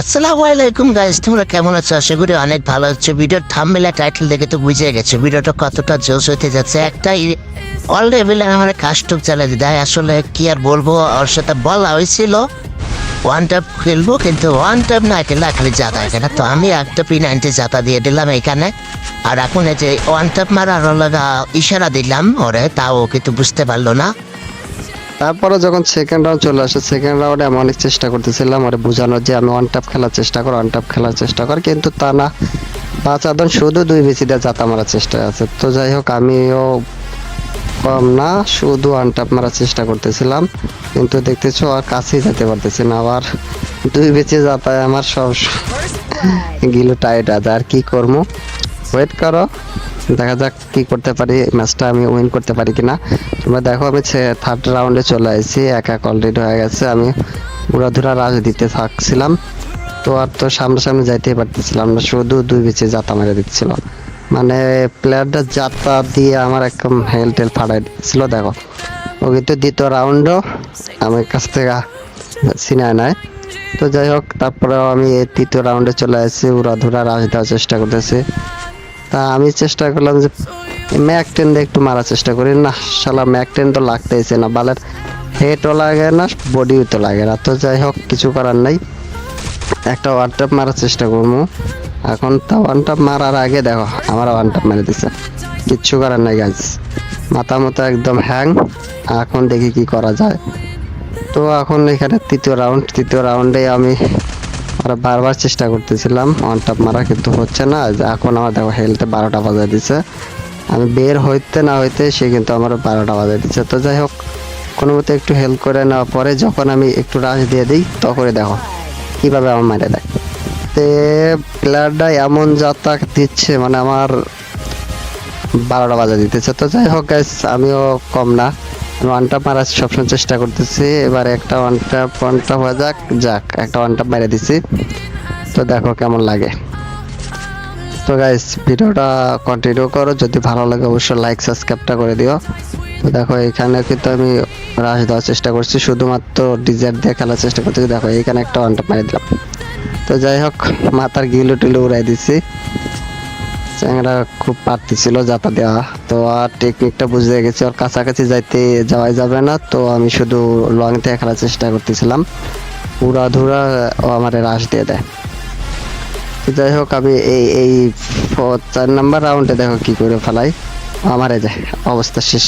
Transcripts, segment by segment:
আসসালামু আলাইকুম গাইস তোমরা কেমন আছো? আশা করি অনেক ভালো হচ্ছে ভিডিওর থাম্বনেল টাইটেল দেখে তো বুঝে গেছে। ভিডিওটা কতটা জোশ হতে যাচ্ছে। একটা অল লেভেলে আমার কাস্টক চালিয়ে দেয় আসলে কি আর বলব, ওর সাথে বলা হয়েছিল ওয়ান ট্যাপ খেলব কিন্তু ওয়ান ট্যাপ না খালি জাতা এখানে তো আমি একটা পি নাইনটি জাতা দিয়ে দিলাম এখানে। আর এখন যে ওয়ান ট্যাপ মারার ইশারা দিলাম ওরে, তাও কিন্তু বুঝতে পারল না। তারপরে যখন সেকেন্ড রাউন্ড চলে আসে সেকেন্ড রাউন্ডে আমি অনেক চেষ্টা করতেছিলাম ওরে বোঝানোর যে আমি ওয়ান টাপ খেলার চেষ্টা কর ওয়ান টাপ খেলার চেষ্টা কর কিন্তু তা না। পাঁচ আদন শুধু দুই বেশি দিয়ে জাতা মারার চেষ্টা আছে। তো যাই হোক আমিও কম না শুধু ওয়ান টাপ মারার চেষ্টা করতেছিলাম। কিন্তু দেখতেছো আর কাছেই যেতে পারতেছি না আবার দুই বেঁচে যাতায় আমার সব গিলো টাইট আছে। আর কি করব? ওয়েট করো। দেখা যাক কি করতে পারি ম্যাচটা আমি উইন করতে পারি কিনা। তোমরা দেখো, আমি থার্ড রাউন্ডে চলে আসছি এক অলরেডি হয়ে গেছে। আমি উড়াধুরা রাজ দিতে থাকছিলাম। তো আর তো সামনাসামনি যাইতেই পারতেছিলাম না, শুধু দুই বেঁচে জাতা মেরে দিচ্ছিল। মানে প্লেয়ারটা যাত্রা দিয়ে আমার একদম হেল টেল ফাটাই দিচ্ছিল, দেখো। ও কিন্তু দ্বিতীয় রাউন্ডও আমার কাছ থেকে সিনায় নেয় তো যাই হোক, তারপরেও আমি তৃতীয় রাউন্ডে চলে আসছি উড়াধুরা রাজ দেওয়ার চেষ্টা করতেছি। তা আমি চেষ্টা করলাম যে ম্যাক টেন দিয়ে একটু মারার চেষ্টা করি। না, শালা ম্যাক টেন তো লাগতেইছে না, বালের হেডও লাগে না বডিও তো লাগে না। তো যাই হোক, কিছু করার নাই। একটা ওয়ান টাপ মারার চেষ্টা করব। এখন তা ওয়ান টাপ মারার আগে দেখো, আমার ওয়ান টাপ মেরে দিছে। কিচ্ছু করার নাই গাছ মাথা মতো একদম হ্যাং এখন দেখি কি করা যায়। তো এখন এখানে তৃতীয় রাউন্ড তৃতীয় রাউন্ডে আমি আর বারবার চেষ্টা করতেছিলাম ওয়ান টাপ মারা কিন্তু হচ্ছে না। এখন আমার দেখো হেলথে বারোটা বাজায় দিছে। আমি বের হইতে না হইতে সে কিন্তু আমার বারোটা বাজায় দিচ্ছে তো যাই হোক, কোনো মতে একটু হেল্প করে নেওয়ার পরে যখন আমি একটু রাশ দিয়ে দিই, তখনই দেখো কীভাবে আমার মারে দেয়। তে প্লেয়ারটা এমন যাতা দিচ্ছে মানে আমার বারোটা বাজা দিতেছে। তো যাই হোক গাইস আমিও কম না। ওয়ান টাপ মারার সবসময় চেষ্টা করতেছি। এবার একটা ওয়ান টাপ ওয়ান হয়ে যাক যাক, একটা ওয়ান টাপ মেরে দিছি। তো দেখো কেমন লাগে। তো গাইস ভিডিওটা কন্টিনিউ করো। যদি ভালো লাগে অবশ্যই লাইক সাবস্ক্রাইবটা করে দিও। তো দেখো এখানে কিন্তু আমি রাশ দেওয়ার চেষ্টা করছি। শুধুমাত্র ডিজার দিয়ে খেলার চেষ্টা করতেছি। দেখো এখানে একটা ওয়ান টাপ মেরে দিলাম। তো যাই হোক, মাথার গিলো টিলো উড়াই দিছি। চ্যাংরা খুব পারতি ছিল যাতা দেওয়া। তো আর টেকনিকটা বুঝে গেছি ওর কাছাকাছি যাইতে যাওয়াই যাবে না। তো আমি শুধু লং থেকে খেলার চেষ্টা করতেছিলাম। পুরা ধুরা ও আমার রাশ দিয়ে দেয়। তো যাই হোক, আমি এই এই চার নাম্বার রাউন্ডে দেখো কি করে ফেলাই। আমারে যায়, অবস্থা শেষ।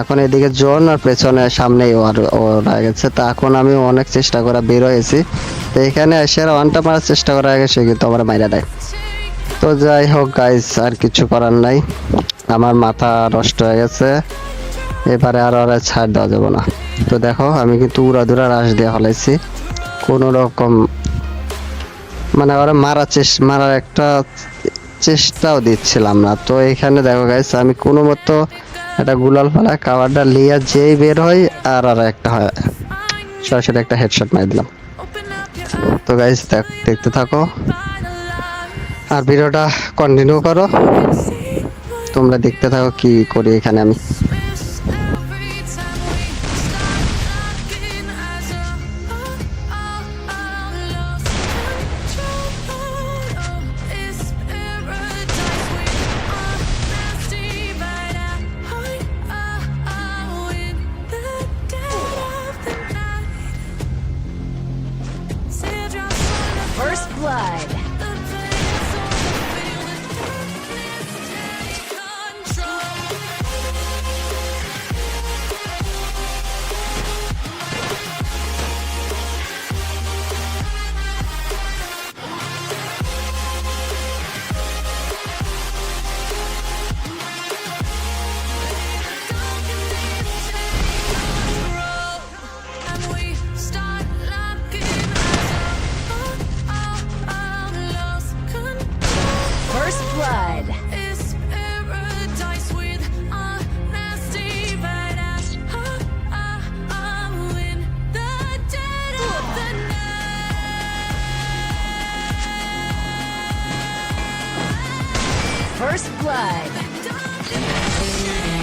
এখন এদিকে জন আর পেছনে সামনেই ওর গেছে। তো এখন আমি অনেক চেষ্টা করা বের হয়েছি। তো এখানে এসে ওয়ানটা মারার চেষ্টা করা গেছে কিন্তু আমার মাইরা দেয়। তো যাই হোক গাইস আর কিছু করার নাই। আমার মাথা নষ্ট হয়ে গেছে। এবারে আর ওরা ছাড় দেওয়া যাবে না। তো দেখো, আমি কিন্তু উড়াধুরা রাশ দিয়ে ফেলাইছি কোনো রকম মানে ওরা মারা চেষ্টা মারার একটা চেষ্টাও দিচ্ছিলাম না। তো এখানে দেখো গাইস আমি কোনো মতো একটা গুলাল ফেলা কাভারটা লিয়া যেই বের হয় আর আর একটা হয়, সরাসরি একটা হেডশট মারি দিলাম। তো গাইস দেখতে থাকো। আর ভিডিওটা কন্টিনিউ করো। তোমরা দেখতে থাকো কি করি এখানে আমি। First blood.